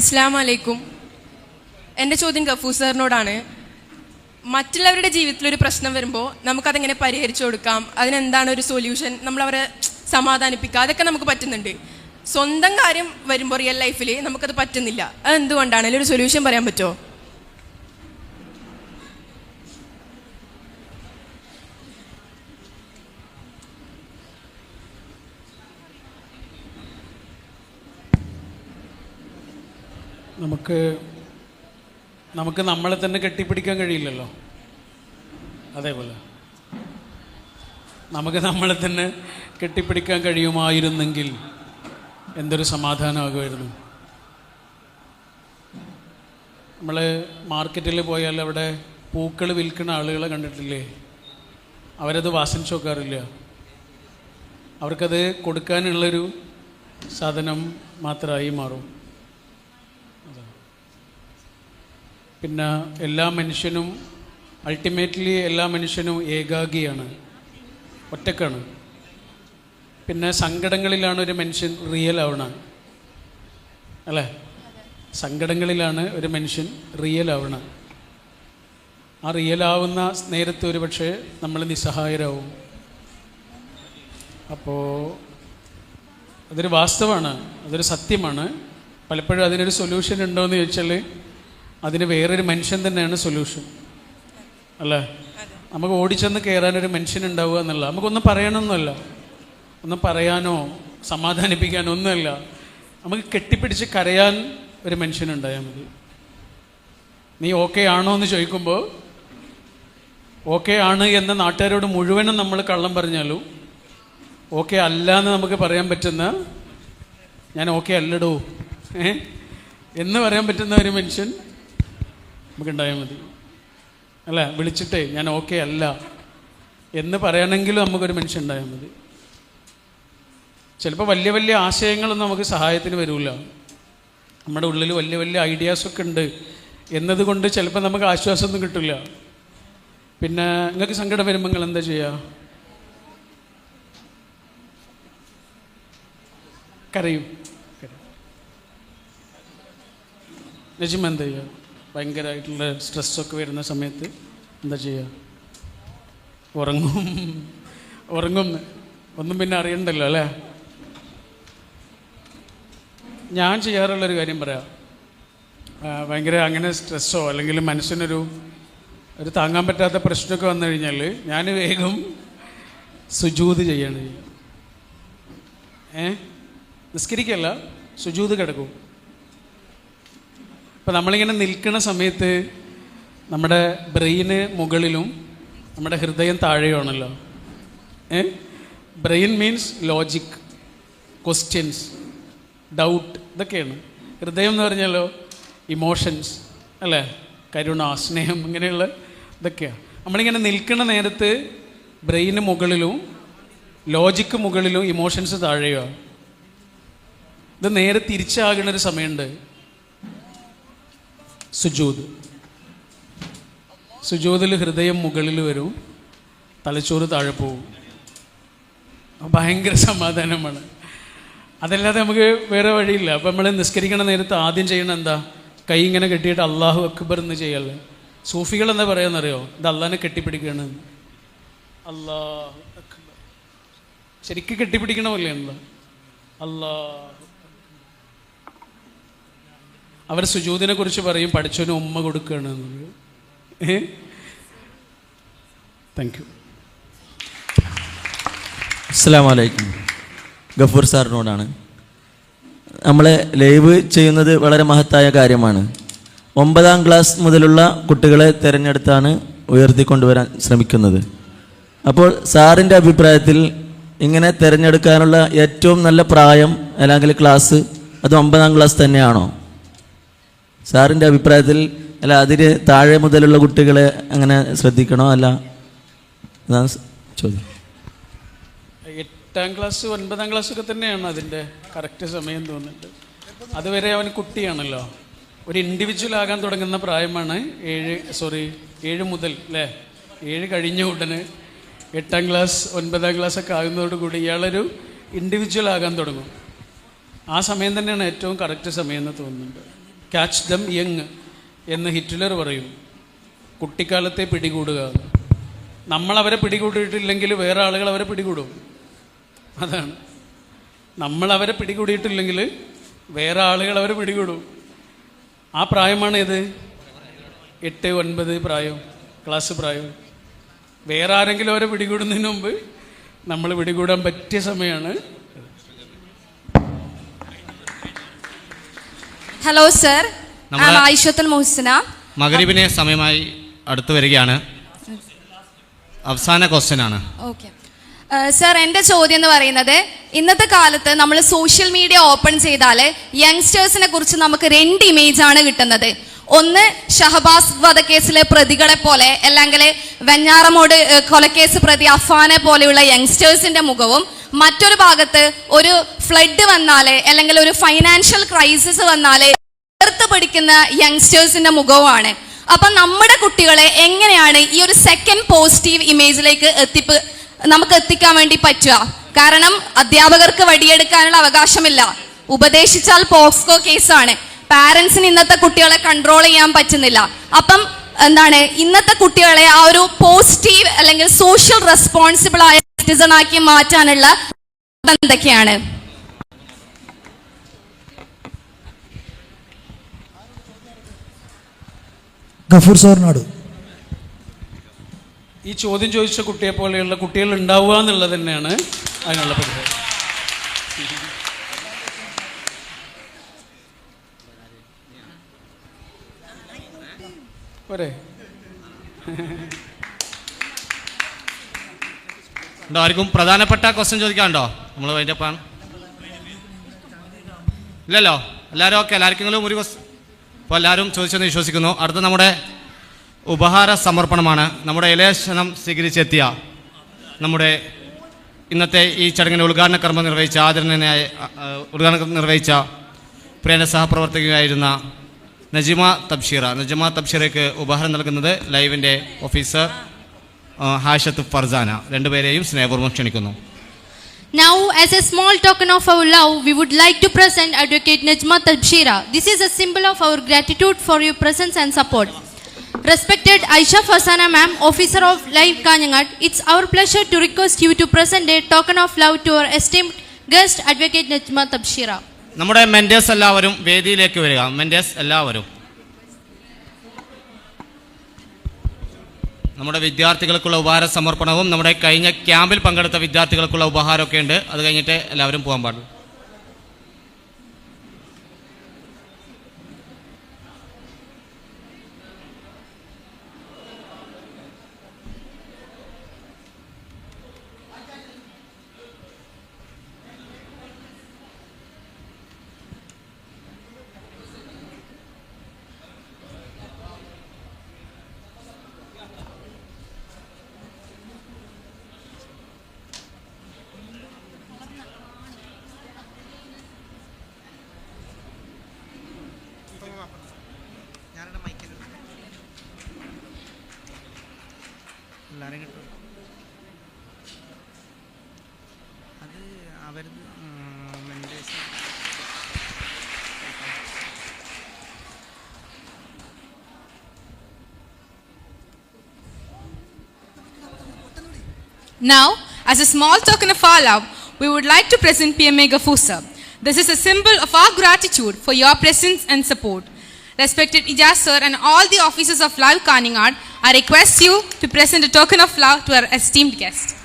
അസ്സാം എന്റെ ചോദ്യം ഗഫൂർ സാറിനോടാണ്. മറ്റുള്ളവരുടെ ജീവിതത്തിൽ ഒരു പ്രശ്നം വരുമ്പോൾ നമുക്കതെങ്ങനെ പരിഹരിച്ചു കൊടുക്കാം? അതിനെന്താണ് ഒരു സൊല്യൂഷൻ നമ്മളവരെ സമാധാനിപ്പിക്കുക. അതൊക്കെ നമുക്ക് പറ്റുന്നുണ്ട്. സ്വന്തം കാര്യം വരുമ്പോൾ റിയൽ ലൈഫിൽ നമുക്കത് പറ്റുന്നില്ല. അതെന്തുകൊണ്ടാണ്? അതിലൊരു സൊല്യൂഷൻ പറയാൻ പറ്റുമോ? നമുക്ക് നമുക്ക് നമ്മളെ തന്നെ കെട്ടിപ്പിടിക്കാൻ കഴിയില്ലല്ലോ. അതേപോലെ. നമുക്ക് നമ്മളെ തന്നെ കെട്ടിപ്പിടിക്കാൻ കഴിയുമായിരുന്നെങ്കിൽ എന്തൊരു സമാധാനമാകുമായിരുന്നു. നമ്മൾ മാർക്കറ്റിൽ പോയാൽ അവിടെ പൂക്കൾ വിൽക്കുന്ന ആളുകളെ കണ്ടിട്ടില്ലേ? അവരത് വാസനിച്ച് നോക്കാറില്ല അവർക്കത് കൊടുക്കാനുള്ളൊരു സാധനം മാത്രമായി മാറും. പിന്നെ എല്ലാ മനുഷ്യനും അൾട്ടിമേറ്റ്ലി എല്ലാ മനുഷ്യനും ഏകാഗിയാണ് ഒറ്റക്കാണ്. പിന്നെ സങ്കടങ്ങളിലാണ് ഒരു മനുഷ്യൻ റിയൽ ആവണ. അല്ലേ? സങ്കടങ്ങളിലാണ് ഒരു മനുഷ്യൻ റിയൽ ആവണ. ആ റിയൽ ആവുന്ന നേരത്തെ ഒരു പക്ഷേ നമ്മൾ നിസ്സഹായരാകും അപ്പോൾ അതൊരു വാസ്തവമാണ് അതൊരു സത്യമാണ്. പലപ്പോഴും അതിനൊരു സൊല്യൂഷൻ ഉണ്ടോ എന്ന് ചോദിച്ചാൽ അതിന് വേറൊരു മനുഷ്യൻ തന്നെയാണ് സൊല്യൂഷൻ അല്ലേ? നമുക്ക് ഓടിച്ചെന്ന് കയറാനൊരു മനുഷ്യൻ ഉണ്ടാവുക എന്നല്ല. നമുക്കൊന്നും പറയണമെന്നല്ല ഒന്നും പറയാനോ സമാധാനിപ്പിക്കാനോ ഒന്നുമല്ല. നമുക്ക് കെട്ടിപ്പിടിച്ച് കരയാൻ ഒരു മനുഷ്യനുണ്ടായാൽ മതി. നീ ഓക്കെ ആണോ എന്ന് ചോദിക്കുമ്പോൾ ഓക്കെ ആണ് എന്ന നാട്ടുകാരോട് മുഴുവനും നമ്മൾ കള്ളം പറഞ്ഞാലും ഓക്കെ അല്ല എന്ന് നമുക്ക് പറയാൻ പറ്റുന്ന ഞാൻ ഓക്കെ അല്ലടോ ഏ? എന്ന് പറയാൻ പറ്റുന്ന ഒരു മനുഷ്യൻ നമുക്കുണ്ടായാൽ മതി. അല്ല വിളിച്ചിട്ടേ ഞാൻ ഓക്കെ അല്ല എന്ന് പറയണമെങ്കിലും നമുക്കൊരു മനുഷ്യൻ ഉണ്ടായാൽ മതി. ചിലപ്പോൾ വലിയ വലിയ ആശയങ്ങളൊന്നും നമുക്ക് സഹായത്തിന് വരില്ല നമ്മുടെ ഉള്ളിൽ വലിയ വലിയ ഐഡിയാസൊക്കെ ഉണ്ട് എന്നതുകൊണ്ട് ചിലപ്പോൾ നമുക്ക് ആശ്വാസമൊന്നും കിട്ടില്ല പിന്നെ നിങ്ങൾക്ക് സങ്കടം വരുമ്പോൾ നിങ്ങൾ എന്താ ചെയ്യുക കരയും. നജിമ എന്താ ചെയ്യുക ഭയങ്കരമായിട്ടുള്ള സ്ട്രെസ്സൊക്കെ വരുന്ന സമയത്ത് എന്താ ചെയ്യുക ഉറങ്ങും. ഉറങ്ങും. ഒന്നും പിന്നെ അറിയണ്ടല്ലോ അല്ലേ? ഞാൻ ചെയ്യാറുള്ളൊരു കാര്യം പറയാം. ഭയങ്കര അങ്ങനെ സ്ട്രെസ്സോ അല്ലെങ്കിൽ മനസ്സിനൊരു ഒരു താങ്ങാൻ പറ്റാത്ത പ്രശ്നമൊക്കെ വന്നു കഴിഞ്ഞാൽ ഞാൻ വേഗം സുജൂത് ചെയ്യാണ്. ഏ? നിസ്കരിക്കല്ല സുജൂത് കിടക്കും. അപ്പം നമ്മളിങ്ങനെ നിൽക്കുന്ന സമയത്ത് നമ്മുടെ ബ്രെയിന് മുകളിലും നമ്മുടെ ഹൃദയം താഴെയാണല്ലോ. ഏ? Brain means logic questions doubt ഇതൊക്കെയാണ്. ഹൃദയം എന്ന് പറഞ്ഞാലോ ഇമോഷൻസ് അല്ലേ? കരുണ സ്നേഹം ഇങ്ങനെയുള്ള ഇതൊക്കെയാണ് നമ്മളിങ്ങനെ നിൽക്കുന്ന നേരത്ത് ബ്രെയിന് മുകളിലും ലോജിക്ക് മുകളിലും ഇമോഷൻസ് താഴെയാണ് ഇത് നേരെ തിരിച്ചാകുന്ന ഒരു സമയമുണ്ട്. സുജൂത്. സുജൂതിൽ ഹൃദയം മുകളിൽ വരും തലച്ചോറ് താഴെ പോവും. ഭയങ്കര സമാധാനമാണ്. അതല്ലാതെ നമുക്ക് വേറെ വഴിയില്ല. അപ്പം നമ്മൾ നിസ്കരിക്കണ നേരത്ത് ആദ്യം ചെയ്യണം എന്താ? കൈ ഇങ്ങനെ കെട്ടിയിട്ട് അള്ളാഹു അക്ബർ എന്ന് ചെയ്യല്ലേ? സൂഫികൾ എന്താ പറയാന്നറിയോ? ഇത് അള്ളാഹിനെ കെട്ടിപ്പിടിക്കുകയാണ് അള്ളാഹു അക്ബർ. ശരിക്കും കെട്ടിപ്പിടിക്കണമല്ലേ എന്താ അള്ളാഹു അവർ സുജൂതിനെ കുറിച്ച് പറയും പഠിച്ചവന് ഉമ്മ കൊടുക്കുകയാണ്. താങ്ക് യു അസ്സാം വലൈക്കും ഗഫൂർ സാറിനോടാണ്. നമ്മൾ ലൈവ് ചെയ്യുന്നത് വളരെ മഹത്തായ കാര്യമാണ്. ഒമ്പതാം ക്ലാസ് മുതലുള്ള കുട്ടികളെ തിരഞ്ഞെടുത്താണ് ഉയർത്തിക്കൊണ്ടുവരാൻ ശ്രമിക്കുന്നത്. അപ്പോൾ സാറിന്റെ അഭിപ്രായത്തിൽ ഇങ്ങനെ തിരഞ്ഞെടുക്കാനുള്ള ഏറ്റവും നല്ല പ്രായം അല്ലെങ്കിൽ ക്ലാസ് അത് ഒമ്പതാം ക്ലാസ് തന്നെയാണോ? സാറിന്റെ അഭിപ്രായത്തിൽ അല്ല അതിന് താഴെ മുതലുള്ള കുട്ടികളെ അങ്ങനെ ശ്രദ്ധിക്കണോ? അല്ല. ചോദ്യം. എട്ടാം ക്ലാസ് ഒൻപതാം ക്ലാസ് ഒക്കെ തന്നെയാണ് അതിന്റെ കറക്റ്റ് സമയം തോന്നുന്നുണ്ട് അതുവരെ അവൻ കുട്ടിയാണല്ലോ. ഒരു ഇൻഡിവിജ്വൽ ആകാൻ തുടങ്ങുന്ന പ്രായമാണ് ഏഴ് സോറി ഏഴ് മുതൽ അല്ലേ ഏഴ് കഴിഞ്ഞ ഉടനെ എട്ടാം ക്ലാസ് ഒൻപതാം ക്ലാസ് ഒക്കെ ആകുന്നതോടുകൂടി ഇയാളൊരു ഇൻഡിവിജ്വൽ ആകാൻ തുടങ്ങും. ആ സമയം തന്നെയാണ് ഏറ്റവും കറക്റ്റ് സമയം എന്ന് തോന്നുന്നുണ്ട് ക്യാച്ച് ദം യങ് എന്ന് ഹിറ്റ്ലർ പറയും. കുട്ടിക്കാലത്തെ പിടികൂടുക. നമ്മളവരെ പിടികൂടിയിട്ടില്ലെങ്കിൽ വേറെ ആളുകൾ അവരെ പിടികൂടും. അതാണ്. നമ്മളവരെ പിടികൂടിയിട്ടില്ലെങ്കിൽ വേറെ ആളുകൾ അവരെ പിടികൂടും. ആ പ്രായമാണ് ഇത് എട്ട് ഒൻപത് പ്രായം ക്ലാസ് പ്രായം. വേറെ ആരെങ്കിലും അവരെ പിടികൂടുന്നതിന് മുമ്പ് നമ്മൾ പിടികൂടാൻ പറ്റിയ സമയമാണ് ഹലോ സർ ആയിഷത്തുൽ മുഹസിന മകരീബിനെ സമയമായി അടുത്തു വരികയാണ്. അവസാന ക്വസ്റ്റ്യൻ ആണ്. ഓക്കെ സർ എന്റെ ചോദ്യം എന്ന് പറയുന്നത് ഇന്നത്തെ കാലത്ത് നമ്മൾ സോഷ്യൽ മീഡിയ ഓപ്പൺ ചെയ്താൽ യങ്സ്റ്റേഴ്സിനെ കുറിച്ച് നമുക്ക് രണ്ട് ഇമേജ് ആണ് കിട്ടുന്നത്. ഒന്ന് ഷഹബാസ് വധക്കേസിലെ പ്രതികളെ പോലെ അല്ലെങ്കിൽ വെഞ്ഞാറമോട് കൊലക്കേസ് പ്രതി അഫാനെ പോലെയുള്ള യങ്സ്റ്റേഴ്സിന്റെ മുഖവും മറ്റൊരു ഭാഗത്ത് ഒരു ഫ്ലഡ് വന്നാൽ അല്ലെങ്കിൽ ഒരു ഫൈനാൻഷ്യൽ ക്രൈസിസ് വന്നാൽ ചേർത്ത് പിടിക്കുന്ന യങ്സ്റ്റേഴ്സിന്റെ മുഖവുമാണ്. അപ്പൊ നമ്മുടെ കുട്ടികളെ എങ്ങനെയാണ് ഈ ഒരു സെക്കൻഡ് പോസിറ്റീവ് ഇമേജിലേക്ക് എത്തിപ്പ് നമുക്ക് എത്തിക്കാൻ വേണ്ടി പറ്റുക? കാരണം അധ്യാപകർക്ക് വടിയെടുക്കാനുള്ള അവകാശമില്ല. ഉപദേശിച്ചാൽ പോക്സ്കോ കേസാണ്. പാരന്റ്സിന് ഇന്നത്തെ കുട്ടികളെ കൺട്രോൾ ചെയ്യാൻ പറ്റുന്നില്ല. അപ്പം എന്താണ് ഇന്നത്തെ കുട്ടികളെ ആ ഒരു പോസിറ്റീവ് അല്ലെങ്കിൽ സോഷ്യൽ റെസ്പോൺസിബിൾ ആയ സിറ്റിസൺ ആക്കി മാറ്റാനുള്ള എന്തൊക്കെയാണ്? ഗഫൂർ സാറിനാട്. ഈ ചോദ്യം ചോദിച്ച കുട്ടിയെ പോലെയുള്ള കുട്ടികൾ ഉണ്ടാവുക എന്നുള്ളത് തന്നെയാണ് അതിനുള്ള പരിഹാരം. പോരെ. ഉണ്ടോ ആർക്കും പ്രധാനപ്പെട്ട ക്വസ്റ്റ്യൻ ചോദിക്കാനുണ്ടോ? നമ്മൾ വൈൻഡപ്പാണ് ഇല്ലല്ലോ? എല്ലാവരും ഓക്കെ എല്ലാവർക്കെങ്കിലും ഒരു ക്വസ്റ്റ്യൻ അപ്പോൾ എല്ലാവരും ചോദിച്ചെന്ന് വിശ്വസിക്കുന്നു. അടുത്ത നമ്മുടെ ഉപഹാര സമർപ്പണമാണ്. നമ്മുടെ ഇലേശനം സ്വീകരിച്ചെത്തിയ നമ്മുടെ ഇന്നത്തെ ഈ ചടങ്ങിന് ഉദ്ഘാടന കർമ്മം നിർവഹിച്ച ആദരണീയനായ ഉദ്ഘാടനം നിർവഹിച്ച പ്രിയ സഹപ്രവർത്തകയായിരുന്ന നജിമ തബ്ഷീറ നജിമ തബ്ഷീറയ്ക്ക് ഉപഹാരം നൽകുന്നത് ലൈവിന്റെ ഓഫീസർ ഹാഷത്ത് ഫർസാന രണ്ടുപേരെയും സ്നേഹപൂർവം ക്ഷണിക്കുന്നു Now, as a small token of our love, we would like to present Advocate Najma Tabshira. This is a symbol of our gratitude for your presence and support. Respected Aisha Fasana ma'am, officer of Live Kanyangat, it's our pleasure to request you to present a token of love to our esteemed guest, Advocate Najma Tabshira. നമ്മുടെ mentors എല്ലാവരും വേദിയിലേക്ക് വരിക. Mentors എല്ലാവരും. നമ്മുടെ വിദ്യാർത്ഥികൾക്കുള്ള ഉപഹാര സമർപ്പണവും നമ്മുടെ കഴിഞ്ഞ ക്യാമ്പിൽ പങ്കെടുത്ത വിദ്യാർത്ഥികൾക്കുള്ള ഉപഹാരമൊക്കെ ഉണ്ട്. അത് കഴിഞ്ഞിട്ട് എല്ലാവരും പോകാൻ പാടുള്ളൂ. അവരത് mentors Now, as a small token of our love, we would like to present PMA Gafusa. This is a symbol of our gratitude for your presence and support. Respected Ijaz sir and all the officers of Live Kaningad, I request you to present a token of love to our esteemed guest.